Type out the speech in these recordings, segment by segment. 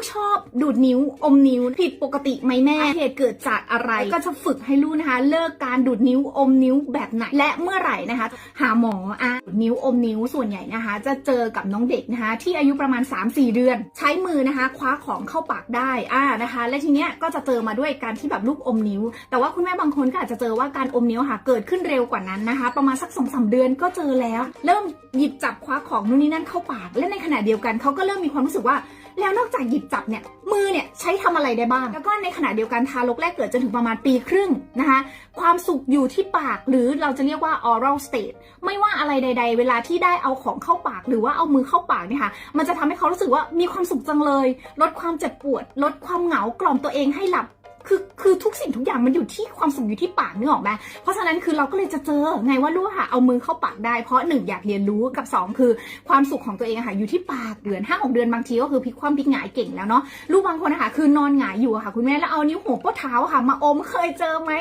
กชอบดูดนิ้วอมนิ้ว ผิดปกติไหมแม่เหตุเกิดจากอะไรก็จะฝึกให้ลูกนะคะ เลิกการดูดนิ้วอมนิ้วแบบไหนและเมื่อไหร่นะคะ หาหมออะดูดนิ้วอมนิ้วส่วนใหญ่นะคะ จะเจอกับน้องเด็กนะคะ ที่อายุประมาณ 3-4 เดือน ใช้มือนะคะ คว้าของเข้าปากได้อ่านะคะ และทีเนี้ยก็จะเจอมาด้วยการที่แบบลูกอมนิ้ว แต่ว่าคุณแม่บางคนก็อาจจะเจอว่าการอมนิ้วค่ะ เกิดขึ้นเร็วกว่านั้นนะคะ ประมาณสักสองสาเดือนก็เจอแล้ว เริ่มหยิบจับคว้าของนู่นนี่นั่นเข้าปาก และในขณะเดียวกันเขาก็เริ่มมีความรู้สึกว่า แล้วนอกจากหยิบจับเนี่ยมือเนี่ยใช้ทำอะไรได้บ้าง แล้วก็ในขณะเดียวกันทารกแรกเกิดจนถึงประมาณปีครึ่งนะคะ ความสุขอยู่ที่ปากหรือเราจะเรียกว่า oral state ไม่ว่าอะไรใด ๆ เวลาที่ได้เอาของเข้าปาก หรือว่าเอามือเข้าปากเนี่ยค่ะมันจะทำให้เขารู้สึกว่ามีความสุขจังเลย ลดความเจ็บปวด ลดความเหงากล่อมตัวเองให้หลับ คือคือทุกสิ่งทุกอย่างมันอยู่ที่ความสุขอยู่ที่ปากนึกออกไหมเพราะฉะนั้นคือเราก็เลยจะเจอไงว่าลูกค่ะเอามือเข้าปากได้เพราะหนึ่งอยากเรียนรู้กับสองคือความสุขของตัวเองค่ะอยู่ที่ปากเดือนห้าหกเดือนบางทีก็คือพลิกความพลิกหงายเก่งแล้วเนาะลูกบางคนนะคะคือนอนหงายอยู่ค่ะ คุณแม่แล้วเอานิ้วหัวโป้เท้าค่ะมาอมเคยเจอไหม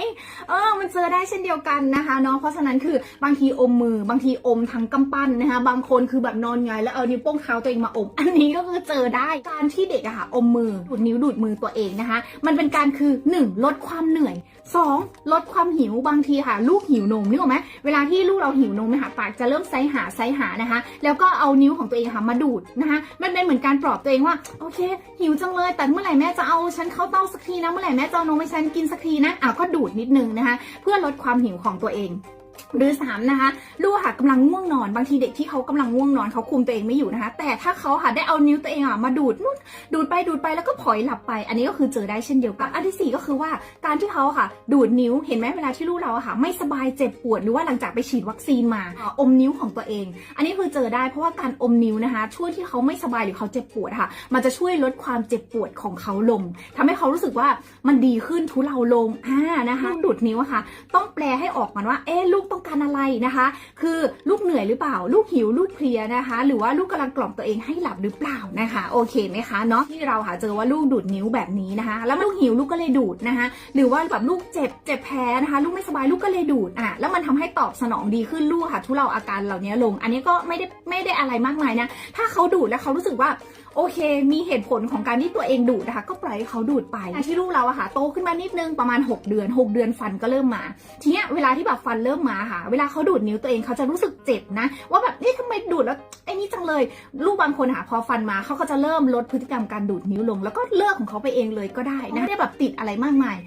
เออมันเจอได้เช่นเดียวกันนะคะเนาะเพราะฉะนั้นคือบางทีอมมือบางทีอมทั้งกำปั้นนะคะบางคนคือแบบนอนหงายแล้วเอานิ้วโป้งเท้าตัวเองมาอม อันนี้ก็คือเจอได้การที่เด็กอะค่ะอมมือดูดนิ้วดูดมือตัวเองนะคะ มันเป็นการคือหนึ่งลดความเหนื่อยสองลดความหิวบางทีค่ะ ลูกหิวนมนึกออกไหมเวลาที่ลูกเราหิวนมนะคะปากจะเริ่มไซหาไซหานะคะ แล้วก็เอานิ้วของตัวเองค่ะมาดูดนะคะ มันเป็นเหมือนการปลอบตัวเองว่าโอเค หิวจังเลยแต่เมื่อไหร่แม่จะเอาฉันเข้าเต้าสักทีนะเมื่อไหร่แม่จะเอานมให้ฉันกินสักทีนะอาก็ดูดนิดนึงนะคะ เพื่อลดความหิวของตัวเอง หรือสามนะคะลูกค่ะกำลังง่วงนอนบางทีเด็กที่เขากำลังง่วงนอนเขาคุมตัวเองไม่อยู่นะคะ แต่ถ้าเขาค่ะได้เอานิ้วตัวเองอะมาดูดนู่นดูดไปดูดไปแล้วก็ผลอยหลับไป อันนี้ก็คือเจอได้เช่นเดียวกัน อันที่สี่ก็คือว่าการที่เขาค่ะ ดูดนิ้วเห็นไหมเวลาที่ลูกเราอะค่ะ ไม่สบายเจ็บปวดหรือว่าหลังจากไปฉีดวัคซีนมาอมนิ้วของตัวเอง อันนี้คือเจอได้เพราะว่าการอมนิ้วนะคะ ช่วยที่เขาไม่สบายหรือเขาเจ็บปวดค่ะ มันจะช่วยลดความเจ็บปวดของเขาลงทำให้เขารู้สึกว่ามันดีขึ้นทุเลาลงอ่านะคะดูดนิ้วค่ะ ต้องแปลให้ออกมันว่าเอ๊ลูกต้องการอะไรนะคะ คือลูกเหนื่อยหรือเปล่า ลูกหิวลูกเพลียนะคะ หรือว่าลูกกำลังกล่อมตัวเองให้หลับหรือเปล่านะคะ โอเคไหมคะเนาะที่เราหาเจอว่าลูกดูดนิ้วแบบนี้นะคะ แล้วลูกหิวลูกก็เลยดูดนะคะ หรือว่าแบบลูกเจ็บเจ็บแพ้นะคะ ลูกไม่สบายลูกก็เลยดูดอะแล้วมันทำให้ตอบสนองดีขึ้นลูกค่ะทุเลาอาการเหล่านี้ลง อันนี้ก็ไม่ได้ไม่ได้อะไรมากมายนะถ้าเขาดูดแล้วเขารู้สึกว่าโอเค มีเหตุผลของการที่ตัวเองดูดนะคะ ก็ปล่อยให้เขาดูดไปที่ลูกเราอะค่ะ โตขึ้นมานิดนึงประมาณ 6 เดือน 6 เดือนฟันก็เริ่มมา ทีเนี้ยเวลาที่แบบฟันเริ่มมาค่ะ เวลาเขาดูดนิ้วตัวเองเขาจะรู้สึกเจ็บนะ ว่าแบบนี่ทำไมดูดแล้วไอ้นี่จังเลย ลูกบางคนค่ะพอฟันมาเขาก็จะเริ่มลดพฤติกรรมการดูดนิ้วลง แล้วก็เลิกของเขาไปเองเลยก็ได้นะไม่ได้แบบติดอะไรมากมาย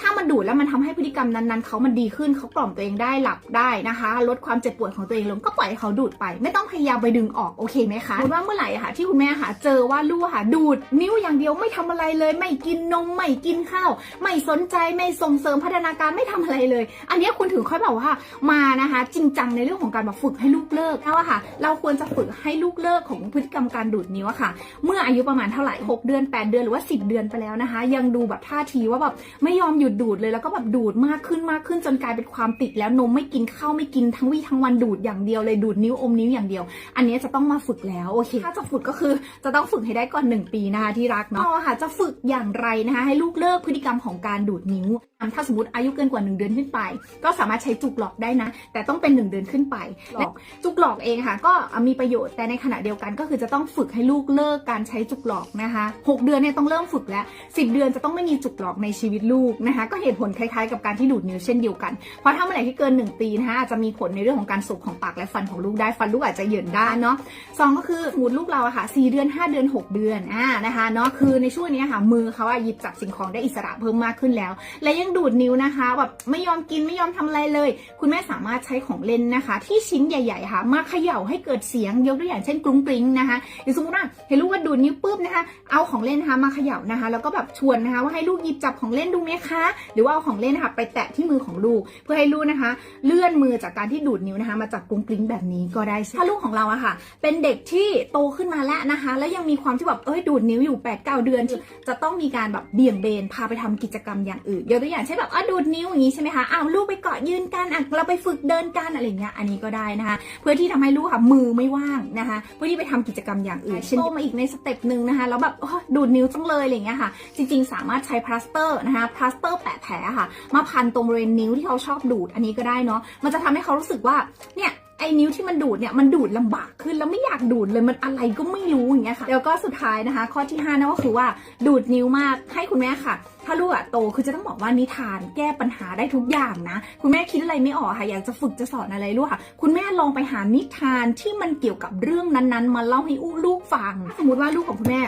ถ้ามันดูดแล้วมันทำให้พฤติกรรมนั้นๆเขามันดีขึ้นเขากล่อมตัวเองได้หลับได้นะคะ ลดความเจ็บปวดของตัวเองลงก็ปล่อยให้เขาดูดไป ไม่ต้องพยายามไปดึงออกโอเคไหมคะสมมติว่าเมื่อไหร่ค่ะ ที่คุณแม่ค่ะ เจอว่าลูกค่ะดูดนิ้วอย่างเดียวไม่ทำอะไรเลย ไม่กินนมไม่กินข้าว ไม่สนใจไม่ส่งเสริมพัฒนาการไม่ทำอะไรเลย อันนี้คุณถึงค่อยแบบว่ามานะคะ จริงจังในเรื่องของการแบบฝึกให้ลูกเลิกแล้วค่ะ เราควรจะฝึกให้ลูกเลิกของพฤติกรรมการดูดนิ้วค่ะ เมื่ออายุประมาณเท่าไหร่ 6 เดือน 8 เดือนหรือว่า 10 เดือนไปแล้วนะคะ ยังดูแบบท่าทีว่าแบบไม่ยอมหยุดดูดเลยแล้วก็แบบดูดมากขึ้นมากขึ้นจนกลายเป็นความติดแล้วนมไม่กินข้าวไม่กินทั้งวี่ทั้งวันดูดอย่างเดียวเลยดูดนิ้วอมนิ้วอย่างเดียว อันนี้จะต้องมาฝึกแล้วโอเค ถ้าจะฝึกก็คือจะต้องฝึกให้ได้ก่อน 1 ปีนะคะที่รักเนาะเอาค่ะจะฝึกอย่างไรนะคะให้ลูกเลิกพฤติกรรมของการดูดนิ้ว ถ้าสมมติอายุเกินกว่า 1 เดือนขึ้นไป ก็สามารถใช้จุกหลอกได้นะ แต่ต้องเป็น 1 เดือนขึ้นไปและจุกหลอกเองค่ะ ก็มีประโยชน์แต่ในขณะเดียวกันก็คือจะต้องฝึกให้ลูกเลิกการใช้จุกหลอกนะคะ 6 เดือนเนี่ยต้องเริ่มฝึกแล้ว 10 เดือนจะต้องไม่มีจุกหลอกในชีวิตลูกนะคะก็เหตุผลคล้ายๆกับการที่ดูดนิ้วเช่นเดียวกัน เพราะถ้าเมื่อไหร่ที่เกิน 1 ปีนะคะอาจจะมีผลในเรื่องของการสุกของปากและฟันของลูกได้ฟันลูกอาจจะเหยินได้เนาะสองก็คือสมมติลูกเราอะค่ะ4เดือน 5 เดือน 6 เดือนอ่านะคะเนาะคือในช่วงนี้ค่ะมือเขาอะหยิบจับสิ่งของได้อิสระเพิ่มมากขึ้นแล้ว และยังดูดนิ้วนะคะแบบไม่ยอมกินไม่ยอมทำอะไรเลย คุณแม่สามารถใช้ของเล่นนะคะ ที่ชิ้นใหญ่ๆค่ะมาเขย่าให้เกิดเสียงยกตัวอย่างเช่นกรุ้งกริ้งนะคะหรือสมมติว่าเห็นลูกว่าดูดนิ้วปุ๊บนะคะเอาของเล่นนะคะมาเขย่านะคะ แล้วก็แบบชวนนะคะว่าให้ลูกหยิบจับของเล่นดูไหมคะหรือว่าเอาของเล่นนะคะไปแตะที่มือของลูก เพื่อให้ลูกนะคะ เลื่อนมือจากการที่ดูดนิ้วนะคะ มาจับกรุ้งกริ้งแบบนี้ก็ได้ถ้าลูกของเราอะค่ะ เป็นเด็กที่โตขึ้นมาแล้วนะคะ แล้วยังมีความที่แบบเอ้ยดูดนิ้วอยู่8ปดเเดือน จะต้องมีการแบบเบี่ยงเบนพาไปทำกิจกรรมอย่างอื่นยกตัวอย่างเช่นแบบอะดูดนิ้วอย่างนี้ใช่ไหมคะอ้าวลูกไปเกาะยืนกันอะเราไปฝึกเดินกันอะไรเงี้ยอันนี้ก็ได้นะคะ เพื่อที่ทำให้ลูกค่ะมือไม่ว่างนะคะ เพื่อที่ไปทำกิจกรรมอย่างอื่นเช่นโตมาอีกในสเต็ปหนึ่งนะคะแล้วแบบโอ้ยดูดนิ้วจังเลยอะไรเงี้ยค่ะ จริง ๆ สามารถใช้พลาสเตอร์นะคะพลาสเตอร์แปะแผลค่ะ มาพันตรงบริเวณนิ้วที่เขาชอบดูดอันนี้ก็ได้เนาะมันจะทำให้เขารู้สึกว่าเนี่ยไอ้นิ้วที่มันดูดเนี่ยมันดูดลำบากขึ้นแล้วไม่อยากดูดเลยมันอะไรก็ไม่รู้อย่างเงี้ยค่ะแล้วก็สุดท้ายนะคะ ข้อที่5นั่นก็คือว่าดูดนิ้วมากให้คุณแม่ค่ะ ถ้าลูกอะโตคือจะต้องบอกว่านิทานแก้ปัญหาได้ทุกอย่างนะ คุณแม่คิดอะไรไม่ออกค่ะอยากจะฝึกจะสอนอะไรลูกค่ะ คุณแม่ลองไปหานิทานที่มันเกี่ยวกับเรื่องนั้นๆ มาเล่าให้อู้ลูกฟัง สมมติว่าลูกของคุณแม่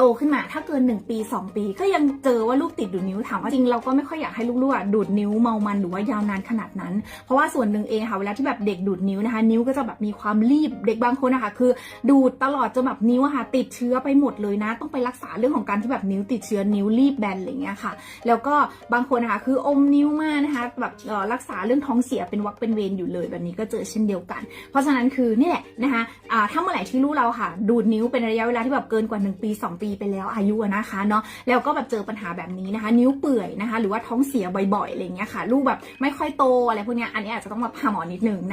ตขึ้นมาถ้าเกิน 1 ปี 2 ปี ก็ยังเจอว่าลูกติดดูดนิ้วถามว่าจริงเราก็ไม่ค่อยอยากให้ลูกๆดูดนิ้วเมามันหรือว่ายาวนานขนาดนั้น เพราะว่าส่วนหนึ่งเองค่ะเวลาที่แบบเด็กดูดนิ้วนะคะ นิ้วก็จะแบบมีความรีบเด็กบางคนนะคะคือ ดูดตลอดจนแบบนิ้วค่ะติดเชื้อไปหมดเลยนะ ต้องไปรักษาเรื่องของการที่แบบนิ้วติดเชื้อนิ้วรีบแบนอะไรเงี้ยค่ะ แล้วก็บางคนนะคะคืออมนิ้วมากนะคะแบบรักษาเรื่องท้องเสียเป็นวักเป็นเวรอยู่เลยแบบนี้ก็เจอเช่นเดียวกัน เพราะฉะนั้นคือนี่แหละนะคะถ้าเมื่อไหร่ที่ลูกเราค่ะ ดูดนิ้วเป็นระยะเวลาที่แบบเกินกว่า 1 ปี 2 ปีไปแล้วอายุนะคะเนาะแล้วก็แบบเจอปัญหาแบบนี้นะคะ นิ้วเปื่อยนะคะ หรือว่าท้องเสียบ่อยๆอะไรเงี้ยค่ะ ลูกแบบไม่ค่อยโตอะไรพวกเนี้ยอันนี้อาจจะต้องมาพาหมอนิดนึงนะ